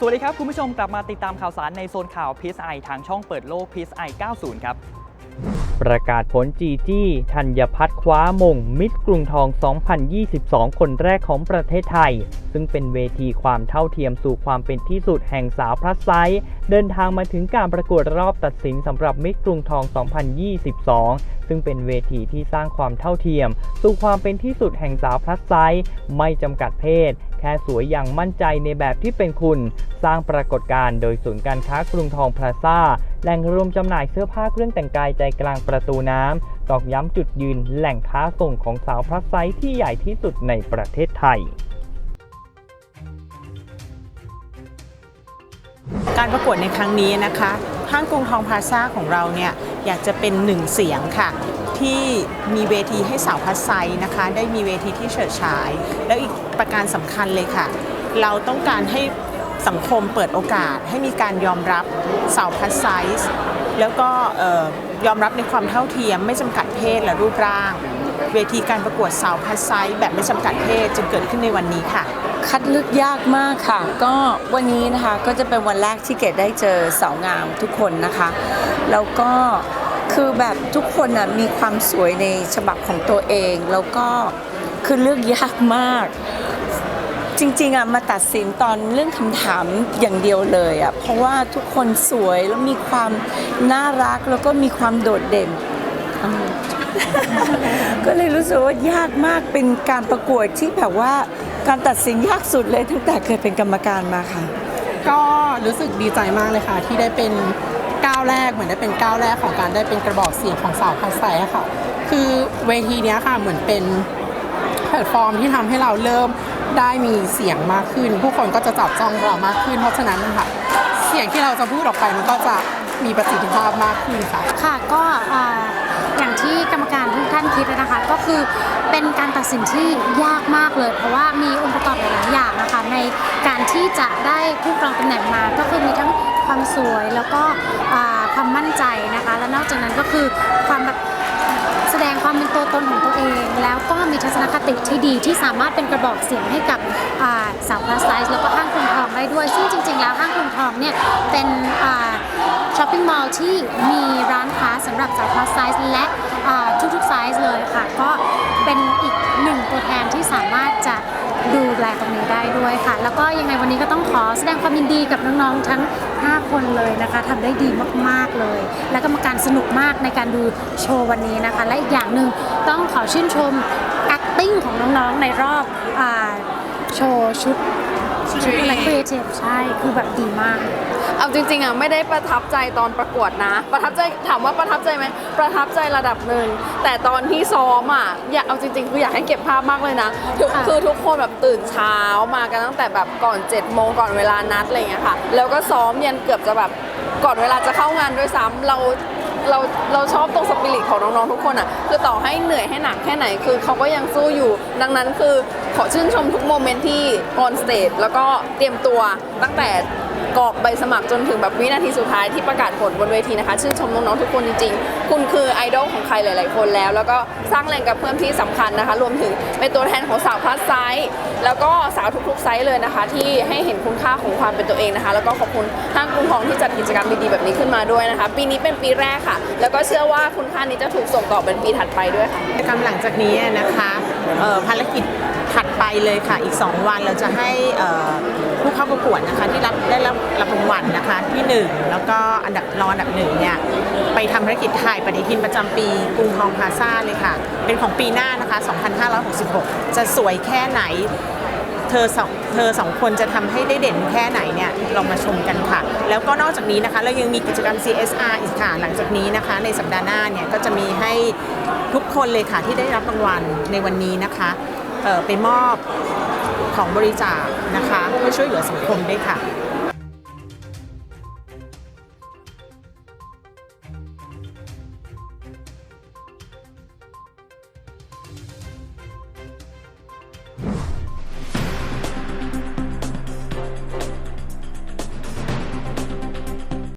สวัสดีครับ คุณผู้ชมกลับมาติดตามข่าวสารในโซนข่าว PSI ทางช่องเปิดโลก PSI 90 ครับ ประกาศผลจีจี้ธัญพัฒน์คว้ามง มิตรกรุงทอง 2022 คนแรกของประเทศไทย ซึ่งเป็นเวทีความเท่าเทียมสู่ความเป็นที่สุดแห่งสาวพลัสไซส์เดินทางมาถึงการประกวดรอบตัดสินสำหรับมิตรกรุงทอง 2022ซึ่งเป็นเวทีที่สร้างความเท่าเทียม สู่ความเป็นที่สุดแห่งสาวพลัสไซส์ไม่จำกัดเพศ แค่สวยอย่างมั่นใจในแบบที่เป็นคุณ สร้างปรากฏการณ์โดยศูนย์การค้ากรุงทองพลาซ่า แหล่งรวมจำหน่ายเสื้อผ้าเครื่องแต่งกายใจกลางประตูน้ำตอกย้ำจุดยืนแหล่งค้าส่งของสาวพลัสไซส์ที่ใหญ่ที่สุดในประเทศไทยการประกวดในครั้งนี้นะคะ ห้างกรุงทองพลาซ่าของเราเนี่ยอยากจะเป็นหนึ่งเสียงค่ะ ที่มีเวทีให้สาวพัสไซนะคะ ได้มีเวทีที่เฉิดฉาย แล้วอีกประการสำคัญเลยค่ะ เราต้องการให้สังคมเปิดโอกาสให้มีการยอมรับสาวพัสไซส์แล้วก็ยอมรับในความเท่าเทียมไม่จำกัดเพศและรูปร่าง เวทีการประกวดสาวพัสไซส์แบบไม่จำกัดเพศจึงเกิดขึ้นในวันนี้ค่ะ คัดเลือกยากมากค่ะ ก็วันนี้นะคะก็จะเป็นวันแรกที่เกดได้เจอสาวงามทุกคนนะคะ แล้วก็ คือแบบทุกคนน่ะมีความสวยในฉบับของตัวเอง แล้วก็คือเลือกยากมาก จริงๆอะมาตัดสินตอนเรื่องคำถามอย่างเดียวเลยอะเพราะว่าทุกคนสวยแล้วมีความน่ารักแล้วก็มีความโดดเด่นก็เลยรู้สึกว่ายากมากเป็นการประกวดที่แบบว่าการตัดสินยากสุดเลยตั้งแต่เคยเป็นกรรมการมาค่ะ ก็รู้สึกดีใจมากเลยค่ะ ที่ได้เป็นาวแรกเหมือนได้เป็นก้าวแรกของการได้เป็นกระบอกเสียงของสาวพัสไซค่ะ คือเวทีนี้ค่ะเหมือนเป็นแพลตฟอร์มที่ทำให้เราเริ่มได้มีเสียงมากขึ้น ผู้คนก็จะจับจ้องเรามากขึ้น เพราะฉะนั้นนะคะเสียงที่เราจะพูดออกไปมันก็จะมีประสิทธิภาพมากขึ้นค่ะ ค่ะก็อ่าอย่างที่กรรมการทุกท่านคิดนะคะ ก็คือเป็นการตัดสินที่ยากมากเลย เพราะว่ามีองค์ประกอบหลายอย่างนะคะในการที่จะได้ผู้ครองตำแหน่งมาก็คือมีทั้ง ความสวยแล้วก็ความมั่นใจนะคะ และนอกจากนั้นก็คือความแบบแสดงความเป็นตัวตนของตัวเอง แล้วก็มีทัศนคติที่ดีที่สามารถเป็นกระบอกเสียงให้กับสาวพลัสไซส์แล้วก็ห้างกรุงทองได้ด้วย ซึ่งจริง ๆ แล้วห้างกรุงทองเนี่ยเป็นช้อปปิ้งมอลล์ที่มีร้านค้าสำหรับสาวพลัสไซส์และทุกๆไซส์เลยค่ะ ก็เป็นอีกหนึ่งตัวแทนที่สามารถจะ ดูแลตรงนี้ได้ด้วยค่ะ แล้วก็ยังไงวันนี้ก็ต้องขอแสดงความยินดีกับน้องๆทั้ง 5 คนเลยนะคะทำได้ดีมากๆเลย และกรรมการสนุกมากในการดูโชว์วันนี้นะคะ และอีกอย่างหนึ่งต้องขอชื่นชม acting ของน้องๆในรอบอาโชว์ชุด ชุดอะไร creative ใช่คือแบบดีมาก เอาจริงๆอะไม่ได้ประทับใจตอนประกวดนะ ประทับใจถามว่าประทับใจไหมประทับใจระดับหนึ่งแต่ตอนที่ซ้อมอะอยากเอาจริงๆคืออยากให้เก็บภาพมากเลยนะทุกค่ะคือทุกคนแบบตื่นเช้ามากันตั้งแต่แบบก่อน7จ็ดโมงก่อนเวลานัดอะไรอย่างเงี้ยค่ะ แล้วก็ซ้อมยันเกือบจะแบบก่อนเวลาจะเข้างานด้วยซ้ำเรา เราเราชอบตรงสปิริตของน้องๆทุกคนอะคือต่อให้เหนื่อยให้หนักแค่ไหนคือเขาก็ยังสู้อยู่ ดังนั้นคือขอชื่นชมทุกโมเมนต์ที่ออนสเตจแล้วก็เตรียมตัวตั้งแต่ กรอกใบสมัครจนถึงแบบวินาทีสุดท้ายที่ประกาศผลบนเวทีนะคะ ชื่นชมน้องๆทุกคนจริงๆ คุณคือไอดอลของใครหลาย ๆ คนแล้ว แล้วก็สร้างแรงกระเพื่อมที่สำคัญนะคะ รวมถึงเป็นตัวแทนของสาวพลัสไซส์แล้วก็สาวทุกๆไซส์เลยนะคะ ที่ให้เห็นคุณค่าของความเป็นตัวเองนะคะ แล้วก็ขอบคุณห้างกรุงทองที่จัดกิจกรรมดีๆแบบนี้ขึ้นมาด้วยนะคะ ปีนี้เป็นปีแรกค่ะ แล้วก็เชื่อว่าคุณค่านี้จะถูกส่งต่อเป็นปีถัดไปด้วยค่ะกิจกรรมหลังจากนี้นะคะภารกิจถัดไปเลยค่ะอีก 2 วันเราจะให้อ่อ ผู้เข้าประกวดนะคะที่รับได้รับรับรางวัลนะคะที่ 1 แล้วก็อันดับรองอันดับหนึ่งเนี่ยไปทำภารกิจถ่ายปฏิทินประจำปีกรุงทองพลาซ่าเลยค่ะ เป็นของปีหน้านะคะ 2566 จะสวยแค่ไหน เธอสองเธอสองคนจะทำให้ได้เด่นแค่ไหนเนี่ยลองมาชมกันค่ะ แล้วก็นอกจากนี้นะคะ เรายังมีกิจกรรม CSR อีกค่ะ หลังจากนี้นะคะ ในสัปดาห์หน้าเนี่ยก็จะมีให้ทุกคนเลยค่ะที่ได้รับรางวัลในวันนี้นะคะเอ่อไปมอบ ของบริจาคนะคะเพื่อช่วยเหลือสังคมด้วยค่ะ